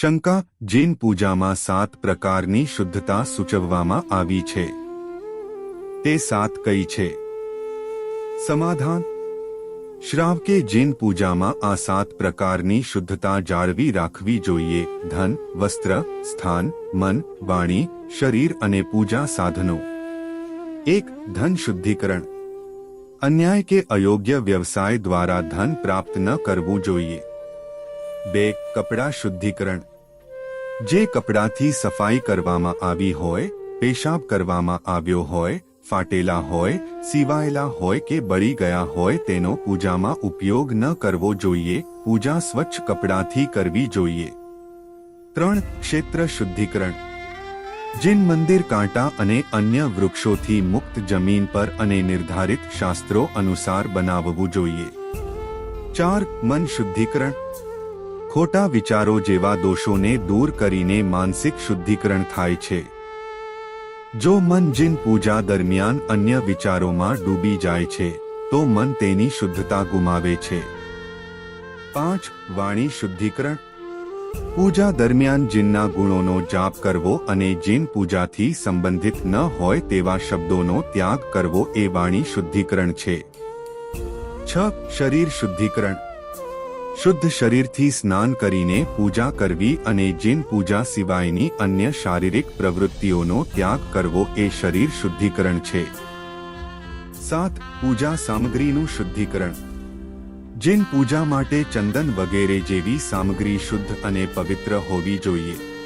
શંકા જૈન પૂજામાં સાત પ્રકારની શુદ્ધતા સૂચવવામાં આવી છે. તે સાત કઈ છે? સમાધાન. શ્રાવ કે જૈન પૂજામાં આ સાત પ્રકારની શુદ્ધતા જાળવી રાખવી જોઈએ. ધન, વસ્ત્ર, સ્થાન, મન, વાણી, શરીર અને પૂજા સાધનો. એક, ધન શુદ્ધિકરણ. અન્યાય કે અયોગ્ય વ્યવસાય દ્વારા ધન પ્રાપ્ત ન કરવું જોઈએ. બે કપડા શુદ્ધિકરણ. જે કપડાથી સફાઈ કરવામાં આવી હોય, પેશાબ કરવામાં આવ્યો હોય, ફાટેલા હોય, સીવાયેલા હોય કે બળી ગયા હોય તેનો પૂજામાં ઉપયોગ ન કરવો જોઈએ, પૂજા સ્વચ્છ કપડાથી કરવી જોઈએ. ત્રણ ક્ષેત્ર શુદ્ધિકરણ. જૈન મંદિર કાંટા અને અન્ય વૃક્ષોથી મુક્ત જમીન પર અને નિર્ધારિત શાસ્ત્રો અનુસાર બનાવવું જોઈએ. ચાર મન શુદ્ધિકરણ. ખોટા વિચારો જેવા દોષોને દૂર કરીને માનસિક શુદ્ધિકરણ થાય છે. જો મન જિન પૂજા દરમિયાન અન્ય વિચારોમાં ડૂબી જાય છે, તો મન તેની શુદ્ધતા ગુમાવે છે. પાંચ, વાણી શુદ્ધિકરણ. પૂજા દરમિયાન જીનના ગુણોનો જાપ કરવો અને જીન પૂજાથી સંબંધિત ન હોય તેવા શબ્દોનો ત્યાગ કરવો એ વાણી શુદ્ધિકરણ છે. છ, શરીર શુદ્ધિકરણ. શુદ્ધ શરીરથી સ્નાન કરીને પૂજા કરવી અને જીન પૂજા સિવાયની અન્ય શારીરિક પ્રવૃત્તિઓનો ત્યાગ કરવો એ શરીર શુદ્ધિકરણ છે. સાત, પૂજા સામગ્રીનું શુદ્ધિકરણ. જૈન પૂજા માટે ચંદન વગેરે જેવી સામગ્રી શુદ્ધ અને પવિત્ર હોવી જોઈએ.